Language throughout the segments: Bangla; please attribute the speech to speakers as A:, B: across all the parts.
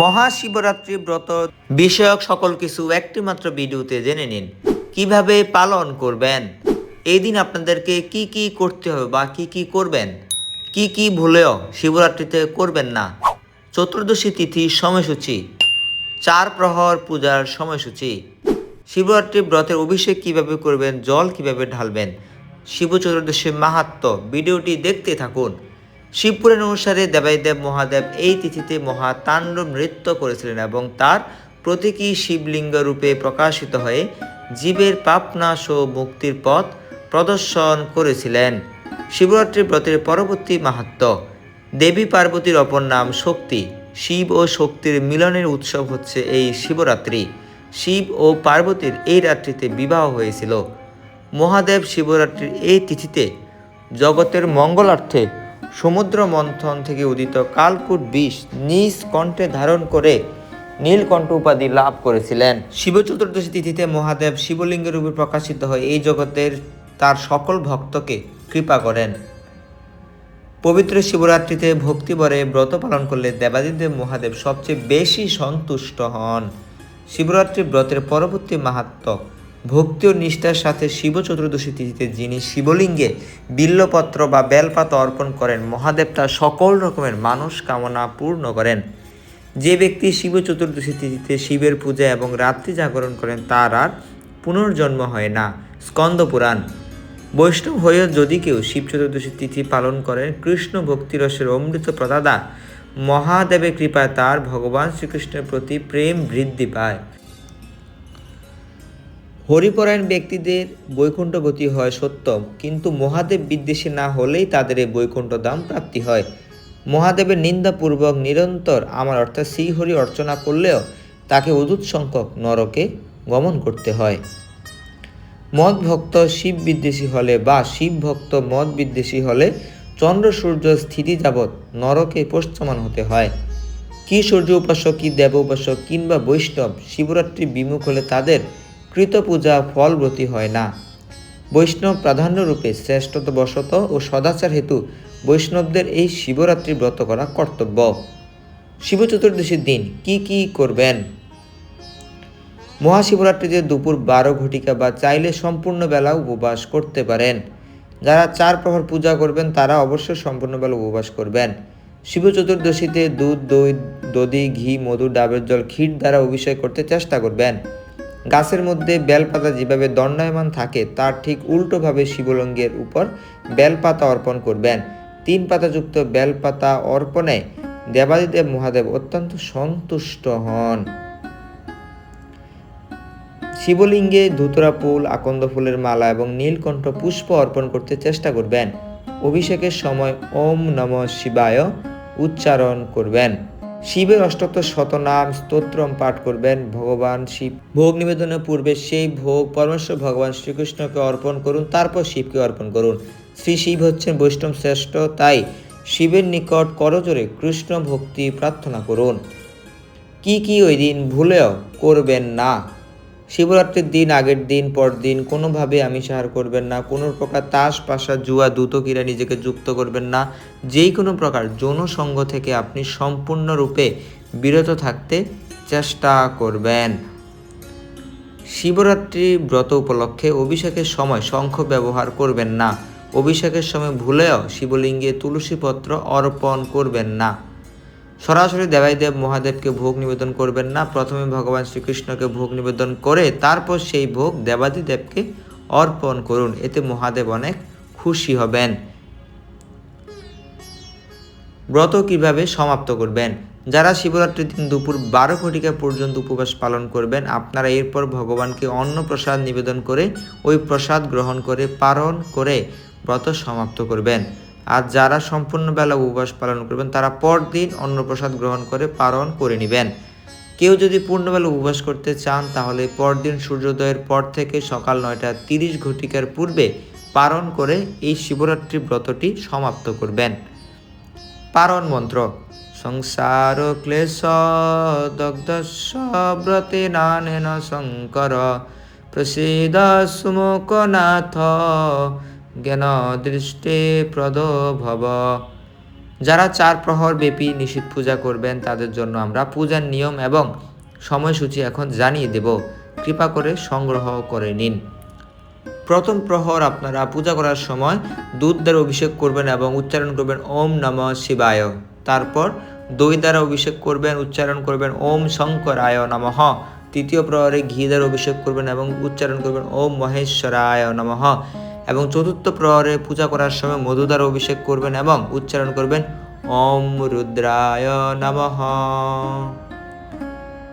A: মহাশিবরাত্রি ব্রত বিষয়ক সকল কিছু একটি মাত্র ভিডিওতে জেনে নিন। কীভাবে পালন করবেন? এই দিন আপনাদেরকে কি কি করতে হবে বা কি কি করবেন? কি কি ভুলেও শিবরাত্রিতে করবেন না। চতুর্দশী তিথি সময়সূচি। চার প্রহর পূজার সময়সূচি। শিবরাত্রি ব্রতের অভিষেক কীভাবে করবেন? জল কীভাবে ঢালবেন? শিব চতুর্দশীর মাহাত্ম ভিডিওটি দেখতে থাকুন। শিবপুরাণ অনুসারে দেবাইদেব মহাদেব এই তিথিতে মহা তাণ্ডব নৃত্য করেছিলেন এবং তার প্রতীকী শিবলিঙ্গ রূপে প্রকাশিত হয়ে জীবের পাপনাশ ও মুক্তির পথ প্রদর্শন করেছিলেন। শিবরাত্রি ব্রতের পরবর্তী মাহাত্ম, দেবী পার্বতীর অপর নাম শক্তি। শিব ও শক্তির মিলনের উৎসব হচ্ছে এই শিবরাত্রি। শিব ও পার্বতীর এই রাত্রিতে বিবাহ হয়েছিল। মহাদেব শিবরাত্রির এই তিথিতে জগতের মঙ্গলার্থে সমুদ্র মন্থন থেকে উদিত কালকুট বিষ নিজ কণ্ঠে ধারণ করে নীলকণ্ঠ উপাধি লাভ করেছিলেন। শিব চতুর্দশী তিথিতে মহাদেব শিবলিঙ্গের রূপে প্রকাশিত হয়। এই জগতের তার সকল ভক্তকে কৃপা করেন। পবিত্র শিবরাত্রিতে ভক্তিবরে ব্রত পালন করলে দেবাদিদেব মহাদেব সবচেয়ে বেশি সন্তুষ্ট হন। শিবরাত্রি ব্রতের পরবর্তী মাহাত্ম ভক্তি ও নিষ্ঠার সাথে শিব চতুর্দশী তিথিতে যিনি শিবলিঙ্গে বিল্লপত্র বা বেলপাতা অর্পণ করেন, মহাদেব তার সকল রকমের মানুষ কামনা পূর্ণ করেন। যে ব্যক্তি শিব চতুর্দশী তিথিতে শিবের পূজা এবং রাত্রি জাগরণ করেন, তার আর পুনর্জন্ম হয় না। স্কন্দ পুরাণ। বৈষ্ণব হয়েও যদি কেউ শিব চতুর্দশী তিথি পালন করেন, কৃষ্ণ ভক্তিরসের অমৃত প্রদাদা মহাদেবের কৃপায় তার ভগবান শ্রীকৃষ্ণের প্রতি প্রেম বৃদ্ধি পায়। হরিপরায়ণ ব্যক্তিদের বৈকুণ্ঠ গতি হয় সত্য কিন্তু মহাদেব বিদ্বেষী না হলেই তাদের এই বৈকুণ্ঠ দাম প্রাপ্তি হয়। মহাদেবের নিন্দাপূর্বক নিরন্তর আমার অর্থাৎ শ্রীহরি অর্চনা করলেও তাকে অদূত সংখ্যক নরকে গমন করতে হয়। মদ ভক্ত শিব বিদ্বেষী হলে বা শিব ভক্ত মদ বিদ্বেষী হলে চন্দ্র সূর্য স্থিতি যাবৎ নরকে পশ্চমান হতে হয়। কি সূর্য উপাসক কি দেব উপাসক কিংবা বৈষ্ণব শিবরাত্রি বিমুখ হলে তাদের কৃত পূজা ফলব্রতী হয় না। বৈষ্ণব প্রাধান্যরূপে শ্রেষ্ঠত বশত ও সদাচার হেতু বৈষ্ণবদের এই শিবরাত্রি ব্রত করা কর্তব্য। শিব চতুর্দশীর দিন কি কি করবেন? মহাশিবরাত্রিতে দুপুর বারো ঘটিকা বা চাইলে সম্পূর্ণ বেলা উপবাস করতে পারেন। যারা চার প্রহর পূজা করবেন, তারা অবশ্যই সম্পূর্ণ বেলা উপবাস করবেন। শিব চতুর্দশীতে দুধ, দই, দধি, ঘি, মধু, ডাবের জল, ক্ষীর দ্বারা অভিষেক করতে চেষ্টা করবেন। গাছের মধ্যে বেলপাতা যেভাবে দণ্ডায়মান থাকে, তার ঠিক উল্টোভাবে শিবলিঙ্গের উপর বেলপাতা অর্পণ করবেন। তিন পাতাযুক্ত বেলপাতা অর্পণে দেবাদিদেব মহাদেব অত্যন্ত সন্তুষ্ট হন। শিবলিঙ্গে ধুতরা ফুল, আকন্দ ফুলের মালা এবং নীলকণ্ঠ পুষ্প অর্পণ করতে চেষ্টা করবেন। অভিষেকের সময় ওম নম শিবায় উচ্চারণ করবেন। শিবের অষ্টত শতনাম স্তোত্রম পাঠ করবেন ভগবান শিব। ভোগ নিবেদনের পূর্বে সেই ভোগ পরমেশ্বর ভগবান শ্রীকৃষ্ণকে অর্পণ করুন, তারপর শিবকে অর্পণ করুন। শ্রী শিব হচ্ছেন বৈষ্ণব শ্রেষ্ঠ, তাই শিবের নিকট করজোরে কৃষ্ণ ভক্তি প্রার্থনা করুন। কি কি ওই দিন ভুলেও করবেন না। শিবরাত্রির দিন, আগের দিন পর দিন কোনোভাবে আমিষ আহার করবেন না। কোনো প্রকার তাস পাশা জুয়া দুতকিরা নিজেকে যুক্ত করবেন না। যেই কোনো প্রকার যৌন সঙ্গ থেকে আপনি সম্পূর্ণরূপে বিরত থাকতে চেষ্টা করবেন। শিবরাত্রি ব্রত উপলক্ষে অভিষেকের সময় শঙ্খ ব্যবহার করবেন না। অভিষেকের সময় ভুলেও শিবলিঙ্গে তুলসী পত্র অর্পণ করবেন না। সরাসরি দেবাইদেব মহাদেবকে ভোগ নিবেদন করবেন না। প্রথমে ভগবান শ্রীকৃষ্ণকে ভোগ নিবেদন করে তারপর সেই ভোগ দেবাদিদেবকে অর্পণ করুন। এতে মহাদেব অনেক খুশি হবেন। ব্রত কীভাবে সমাপ্ত করবেন? যারা শিবরাত্রির দিন দুপুর বারো ঘটিকা পর্যন্ত উপবাস পালন করবেন, আপনারা এরপর ভগবানকে অন্ন প্রসাদ নিবেদন করে ওই প্রসাদ গ্রহণ করে, পালন করে ব্রত সমাপ্ত করবেন। আর যারা সম্পূর্ণ বেলা উপবাস পালন করবেন, তারা পরদিন অন্নপ্রসাদ গ্রহণ করে পালন করে নেবেন। কেউ যদি পূর্ণবেলা উপবাস করতে চান, তাহলে পরদিন সূর্যোদয়ের পর থেকে সকাল নয়টা তিরিশ ঘটিকার পূর্বে পালন করে এই শিবরাত্রি ব্রতটি সমাপ্ত করবেন। পারণ মন্ত্র, সংসার ক্লেশ দগ্ধ ব্রতে নানেন শঙ্কর, প্রসিদ সুমুখনাথ জ্ঞান দৃষ্টি প্রদ ভব। যারা চার প্রহর ব্যাপী নিষিদ্ধ পূজা করবেন, তাদের জন্য আমরা পূজার নিয়ম এবং সময়সূচি এখন জানিয়ে দেব। কৃপা করে সংগ্রহ করে নিন। প্রথম প্রহর আপনারা পূজা করার সময় দুধ দ্বারা অভিষেক করবেন এবং উচ্চারণ করবেন ওম নম শিবায়। তারপর দই দ্বারা অভিষেক করবেন, উচ্চারণ করবেন ওম শঙ্করায় নমঃ। তৃতীয় প্রহরে ঘি দ্বারা অভিষেক করবেন এবং উচ্চারণ করবেন ওম মহেশ্বরায় নমঃ। এবং চতুর্থ প্রহরে পূজা করার সময় মধু দ্বারা অভিষেক করবেন এবং উচ্চারণ করবেন, ওম রুদ্রায় নমঃ।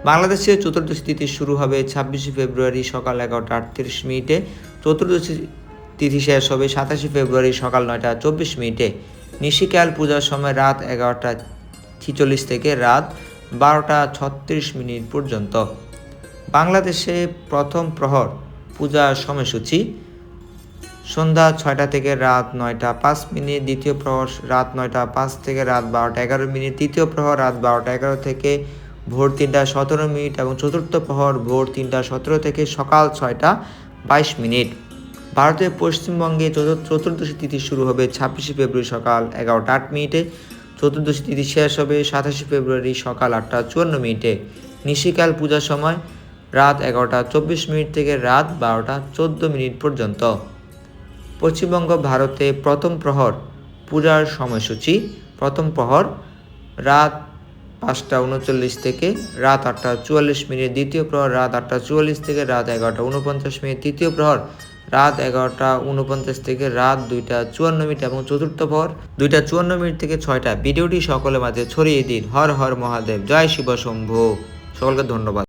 A: বাংলাদেশে চতুর্দশী তিথি শুরু হবে ছাব্বিশে ফেব্রুয়ারি সকাল এগারোটা আটত্রিশ মিনিটে। চতুর্দশী তিথি শেষ হবে সাতাশে ফেব্রুয়ারি সকাল নয়টা চব্বিশ মিনিটে। নিশিকাল পূজার সময় রাত এগারোটা ছিচল্লিশ থেকে রাত বারোটা ছত্রিশ মিনিট পর্যন্ত। বাংলাদেশে প্রথম প্রহর পূজার সময়সূচি সন্ধ্যা ছয়টা থেকে রাত নয়টা পাঁচ মিনিট, দ্বিতীয় প্রহর রাত নয়টা পাঁচ থেকে রাত বারোটা এগারো মিনিট, তৃতীয় প্রহর রাত বারোটা এগারো থেকে ভোর তিনটা সতেরো মিনিট এবং চতুর্থ প্রহর ভোর তিনটা সতেরো থেকে সকাল ছয়টা বাইশ মিনিট। ভারতের পশ্চিমবঙ্গে চতুর্দশী তিথি শুরু হবে ছাব্বিশে ফেব্রুয়ারি সকাল এগারোটা আট মিনিটে, চতুর্দশী তিথি শেষ হবে সাতাশে ফেব্রুয়ারি সকাল আটটা চুয়ান্ন মিনিটে। নিশিকাল পূজার সময় রাত এগারোটা চব্বিশ মিনিট থেকে রাত বারোটা চোদ্দ মিনিট পর্যন্ত। পশ্চিমবঙ্গ ভারতে প্রথম প্রহর পূজার সময়সূচি। প্রথম প্রহর রাত পাঁচটা উনচল্লিশ থেকে রাত আটটা চুয়াল্লিশ মিনিট। দ্বিতীয় প্রহর রাত আটটা চুয়াল্লিশ থেকে রাত এগারোটা উনপঞ্চাশ মিনিট। তৃতীয় প্রহর রাত এগারোটা উনপঞ্চাশ থেকে রাত দুইটা চুয়ান্ন মিনিট এবং চতুর্থ প্রহর দুইটা চুয়ান্ন মিনিট থেকে ছয়টা। ভিডিওটি সকলের মাঝে ছড়িয়ে দিন। হর হর মহাদেব। জয় শিব শম্ভু। সকলকে ধন্যবাদ।